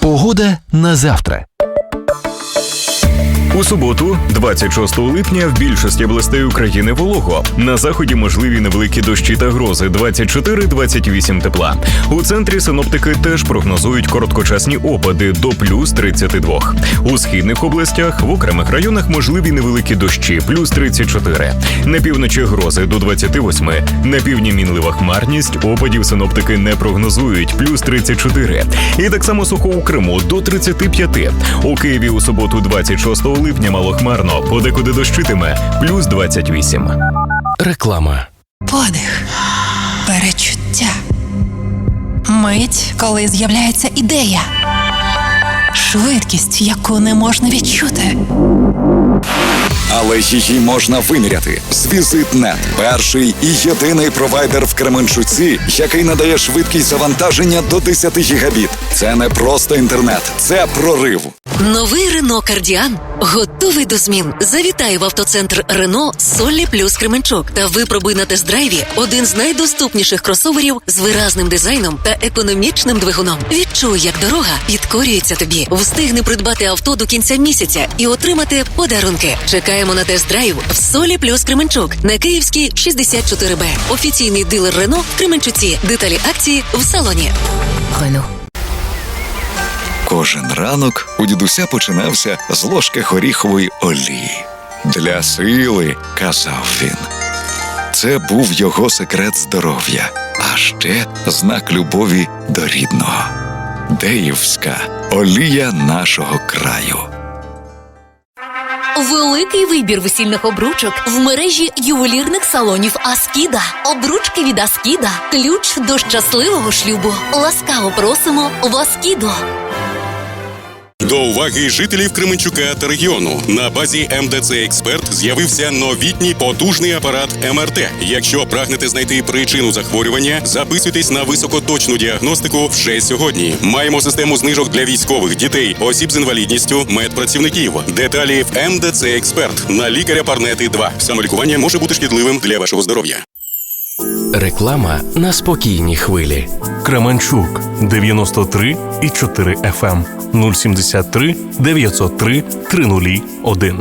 Погода на завтра. У суботу, 26 липня, в більшості областей України волого. На заході можливі невеликі дощі та грози 24-28 тепла. У центрі синоптики теж прогнозують короткочасні опади до плюс 32. У східних областях в окремих районах можливі невеликі дощі плюс 34. На півночі грози до 28. На півдні мінлива хмарність. Опадів синоптики не прогнозують плюс 34. І так само сухо у Криму до 35. У Києві у суботу, 26 липня, малохмарно, подекуди дощитиме плюс 28. Реклама. Подих, перечуття. Мить, коли з'являється ідея. Швидкість, яку не можна відчути. Але її можна виміряти. Звізитнет перший і єдиний провайдер в Кременчуці, який надає швидкість завантаження до 10 гігабіт. Це не просто інтернет, це прорив. Новий Рено Кардіан готовий до змін. Завітай в автоцентр Рено Соллі плюс Кременчук та випробуй на тест-драйві один з найдоступніших кросоверів з виразним дизайном та економічним двигуном. Відчуй, як дорога підкорюється тобі. Встигни придбати авто до кінця місяця і отримати подарунки. Чекаємо на тест-драйв в Солі плюс Кременчук на Київській 64Б. Офіційний дилер Рено в Кременчуці. Деталі акції в салоні. Рено. Кожен ранок у дідуся починався з ложки горіхової олії. Для сили, казав він. Це був його секрет здоров'я, а ще знак любові до рідного. Деївська олія нашого краю. Великий вибір весільних обручок в мережі ювелірних салонів Аскіда. Обручки від Аскіда. Ключ до щасливого шлюбу. Ласкаво просимо в Аскідо. До уваги жителів Кременчука та регіону на базі МДЦ Експерт з'явився новітній потужний апарат МРТ. Якщо прагнете знайти причину захворювання, записуйтесь на високоточну діагностику вже сьогодні. Маємо систему знижок для військових, дітей, осіб з інвалідністю, медпрацівників. Деталі в МДЦ Експерт на лікаря Парнети 2. Самолікування може бути шкідливим для вашого здоров'я. Реклама на спокійній хвилі. Кременчук 93 і 4 FM 073 903 301.